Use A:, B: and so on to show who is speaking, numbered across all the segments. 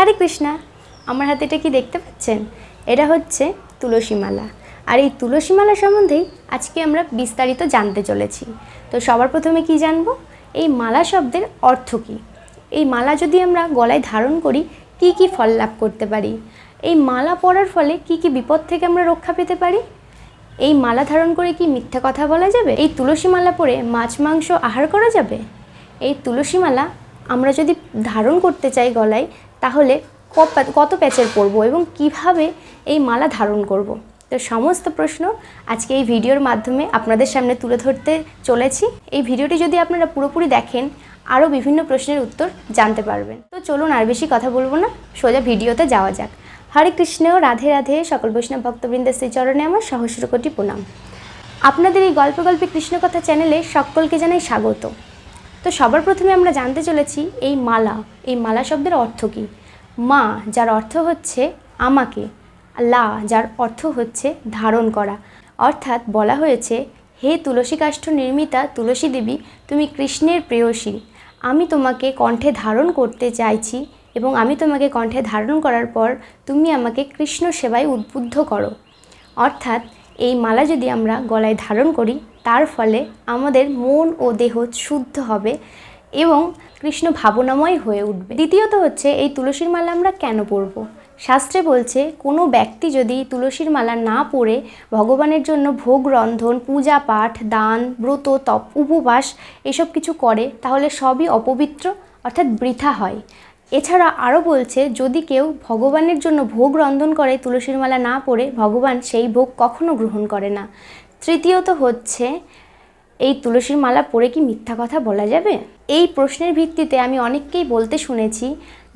A: হরে কৃষ্ণা, আমার হাতে এটা কি দেখতে পাচ্ছেন? এটা হচ্ছে তুলসী মালা। আর এই তুলসী মালা সম্বন্ধেই আজকে আমরা বিস্তারিত জানতে চলেছি। তো সবার প্রথমে কি জানব? এই মালা শব্দের অর্থ কী? এই মালা যদি আমরা গলায় ধারণ করি, কি কি ফল লাভ করতে পারি? এই মালা পরার ফলে কি কি বিপদ থেকে আমরা রক্ষা পেতে পারি? এই মালা ধারণ করে কি মিথ্যা কথা বলা যাবে? এই তুলসী মালা পরে মাছ মাংস আহার করা যাবে? এই তুলসী মালা আমরা যদি ধারণ করতে চাই গলায় তাহলে কত প্যাচের পরবো এবং কীভাবে এই মালা ধারণ করব। তো সমস্ত প্রশ্ন আজকে এই ভিডিওর মাধ্যমে আপনাদের সামনে তুলে ধরতে চলেছি। এই ভিডিওটি যদি আপনারা পুরোপুরি দেখেন, আরও বিভিন্ন প্রশ্নের উত্তর জানতে পারবেন। তো চলুন আর বেশি কথা বলব না, সোজা ভিডিওতে যাওয়া যাক। হরে কৃষ্ণ, রাধে রাধে, সকল বৈষ্ণব ভক্তবৃন্দের শ্রীচরণে আমার সহস্র কোটি প্রণাম। আপনাদের এই গল্প গল্পে কৃষ্ণকথা চ্যানেলে সকলকে জানাই স্বাগত। তো সবার প্রথমে আমরা জানতে চলেছি এই মালা। এই মালা শব্দের অর্থ কী? মা, যার অর্থ হচ্ছে আমাকে লা, যার অর্থ হচ্ছে ধারণ করা। অর্থাৎ বলা হয়েছে, হে তুলসী কাষ্ঠ নির্মিতা, তুলসী দেবী, তুমি কৃষ্ণের প্রেয়সী। আমি তোমাকে কণ্ঠে ধারণ করতে চাইছি এবং আমি তোমাকে কণ্ঠে ধারণ করার পর তুমি আমাকে কৃষ্ণ সেবায় উদ্বুদ্ধ করো। অর্থাৎ এই মালা যদি আমরা গলায় ধারণ করি তার ফলে আমাদের মন ও দেহ শুদ্ধ হবে এবং কৃষ্ণ ভাবনাময় হয়ে উঠবে। দ্বিতীয়ত হচ্ছে, এই তুলসীর মালা আমরা কেন পরব? শাস্ত্রে বলছে, কোনো ব্যক্তি যদি তুলসীর মালা না পরে ভগবানের জন্য ভোগ, রন্ধন, পূজা, পাঠ, দান, ব্রত, তপ, উপবাস এসব কিছু করে, তাহলে সবই অপবিত্র, অর্থাৎ বৃথা হয়। এছাড়া আরও বলছে, যদি কেউ ভগবানের জন্য ভোগ, রন্ধন করে, তুলসীর মালা না পরে, ভগবান সেই ভোগ কখনো গ্রহণ করে না। তৃতীয়ত হচ্ছে, এই তুলসীর মালা পরে কি মিথ্যা কথা বলা যাবে? এই প্রশ্নের ভিত্তিতে আমি অনেককেই বলতে শুনেছি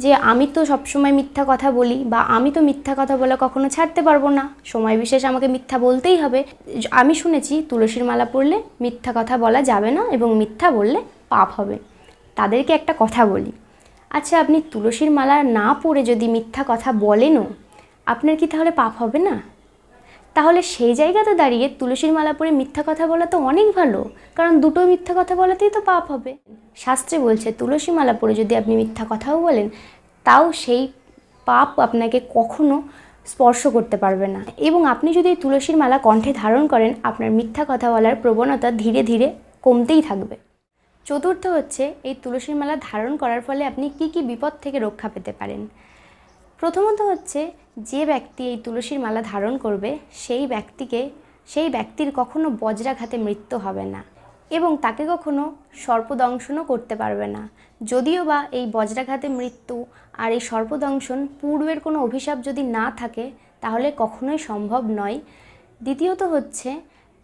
A: যে, আমি তো সবসময় মিথ্যা কথা বলি বা আমি তো মিথ্যা কথা বলা কখনো ছাড়তে পারব না। সময় বিশেষ আমাকে মিথ্যা বলতেই হবে। আমি শুনেছি, তুলসীর মালা পরলে মিথ্যা কথা বলা যাবে না এবং মিথ্যা বললে পাপ হবে। তাদেরকে একটা কথা বলি। আচ্ছা আপনি তুলসীর মালা না পরে যদি মিথ্যা কথা বলেনও, আপনার কি তাহলে পাপ হবে না? তাহলে সেই জায়গাতে দাঁড়িয়ে তুলসীর মালা পরে মিথ্যা কথা বলা তো অনেক ভালো, কারণ দুটো মিথ্যা কথা বলাতেই তো পাপ হবে। শাস্ত্রে বলছে, তুলসী মালা পরে যদি আপনি মিথ্যা কথাও বলেন, তাও সেই পাপ আপনাকে কখনো স্পর্শ করতে পারবে না। এবং আপনি যদি তুলসীর মালা কণ্ঠে ধারণ করেন, আপনার মিথ্যা কথা বলার প্রবণতা ধীরে ধীরে কমতেই থাকবে। চতুর্থ হচ্ছে, এই তুলসীর মালা ধারণ করার ফলে আপনি কি কি বিপদ থেকে রক্ষা পেতে পারেন? প্রথমত হচ্ছে, যে ব্যক্তি এই তুলসীর মালা ধারণ করবে, সেই ব্যক্তিকে, সেই ব্যক্তির কখনো বজ্রাঘাতে মৃত্যু হবে না এবং তাকে কখনো সর্পদংশনও করতে পারবে না। যদিও বা এই বজ্রাঘাতে মৃত্যু আর এই সর্পদংশন পূর্বের কোনো অভিশাপ যদি না থাকে, তাহলে কখনোই সম্ভব নয়। দ্বিতীয়ত হচ্ছে,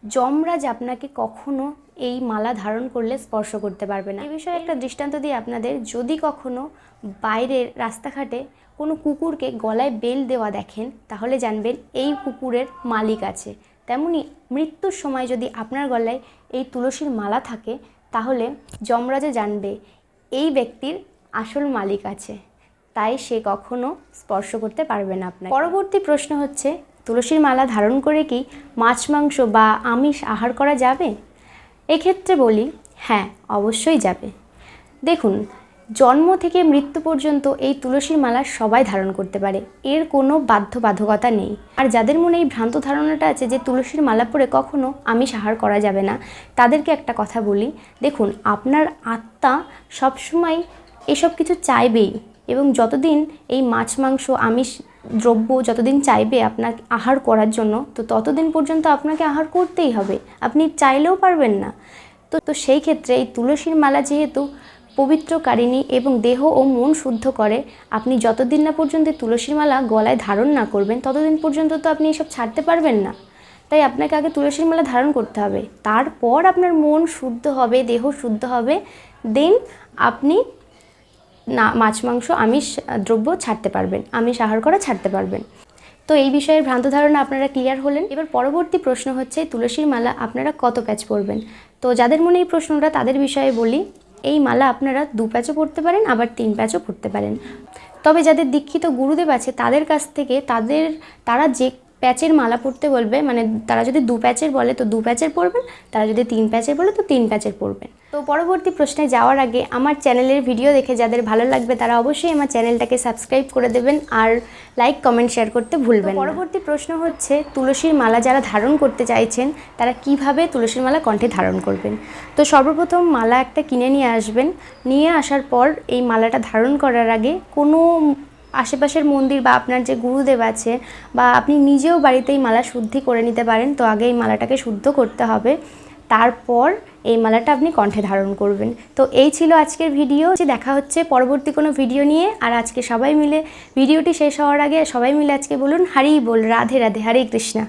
A: যমরাজ আপনাকে কখনো এই মালা ধারণ করলে স্পর্শ করতে পারবে না। এই বিষয়ে একটা দৃষ্টান্ত দিয়ে আপনাদের, যদি কখনো বাইরের রাস্তাঘাটে কোনো কুকুরকে গলায় বেল দেওয়া দেখেন, তাহলে জানবেন এই কুকুরের মালিক আছে। তেমনি মৃত্যুর সময় যদি আপনার গলায় এই তুলসীর মালা থাকে, তাহলে যমরাজে জানবে এই ব্যক্তির আসল মালিক আছে। তাই সে কখনো স্পর্শ করতে পারবে না আপনার পরবর্তী প্রশ্ন হচ্ছে, তুলসীর মালা ধারণ করে কি মাছ, মাংস বা আমিষ আহার করা যাবে? এক্ষেত্রে বলি হ্যাঁ অবশ্যই যাবে। দেখুন, জন্ম থেকে মৃত্যু পর্যন্ত এই তুলসীর মালা সবাই ধারণ করতে পারে, এর কোনো বাধ্যবাধকতা নেই। আর যাদের মনে এই ভ্রান্ত ধারণাটা আছে যে তুলসীর মালা পরে কখনো আমি সাহার করা যাবে না, তাদেরকে একটা কথা বলি, দেখুন, আপনার আত্মা সবসময় এসব কিছু চাইবেই। এবং যতদিন এই মাছ, মাংস, আমিষ দ্রব্য যতদিন চাইবে আপনার আহার করার জন্য, তো ততদিন পর্যন্ত আপনাকে আহার করতেই হবে। আপনি চাইলেও পারবেন না। তো তো সেই ক্ষেত্রে এই তুলসীর মালা যেহেতু পবিত্রকারিণী এবং দেহ ও মন শুদ্ধ করে, আপনি যতদিন না পর্যন্ত তুলসীর মালা গলায় ধারণ না করবেন, ততদিন পর্যন্ত তো আপনি এসব ছাড়তে পারবেন না। তাই আপনাকে আগে তুলসীর মালা ধারণ করতে হবে। তারপর আপনার মন শুদ্ধ হবে, দেহ শুদ্ধ হবে, দেন আপনি না, মাছ, মাংস, আমিষ দ্রব্য ছাড়তে পারবেন। আমিষ আহার করা ছাড়তে পারবেন। তো এই বিষয়ের ভ্রান্ত ধারণা আপনারা ক্লিয়ার হলেন। এবার পরবর্তী প্রশ্ন হচ্ছে, তুলসীর মালা আপনারা কত প্যাচ পরবেন? তো যাদের মনে এই প্রশ্নটা, তাদের বিষয়ে বলি, এই মালা আপনারা দু প্যাচও পড়তে পারেন, আবার তিন প্যাচও পড়তে পারেন। তবে যাদের দীক্ষিত গুরুদেব আছে, তাদের কাছ থেকে তাদের, তারা যে প্যাচের মালা পরতে বলবে মানে তারা যদি দু প্যাচের বলে, তো দু প্যাচের পরবেন, তারা যদি তিন প্যাচের বলে, তো তিন প্যাচের পরবেন। তো পরবর্তী প্রশ্নে যাওয়ার আগে আমার চ্যানেলের ভিডিও দেখে যাদের ভালো লাগবে, তারা অবশ্যই আমার চ্যানেলটাকে সাবস্ক্রাইব করে দেবেন আর লাইক, কমেন্ট, শেয়ার করতে ভুলবেন পরবর্তী প্রশ্ন হচ্ছে, তুলসীর মালা যারা ধারণ করতে চাইছেন, তারা কীভাবে তুলসীর মালা কণ্ঠে ধারণ করবেন? তো সর্বপ্রথম মালা একটা কিনে নিয়ে আসবেন। নিয়ে আসার পর এই মালাটা ধারণ করার আগে কোনো আশেপাশের মন্দির বা আপনার যে গুরুদেব আছে বা আপনি নিজেও বাড়িতে এই মালা শুদ্ধি করে নিতে পারেন, তো আগে এই মালাটাকে শুদ্ধ করতে হবে। তারপর এই মালাটা আপনি কণ্ঠে ধারণ করবেন। তো এই ছিল আজকের ভিডিও। যে দেখা হচ্ছে পরবর্তী কোনো ভিডিও নিয়ে। আর আজকে সবাই মিলে ভিডিওটি শেষ হওয়ার আগে সবাই মিলে আজকে বলুন হারি বল, রাধে রাধে, হরে কৃষ্ণা।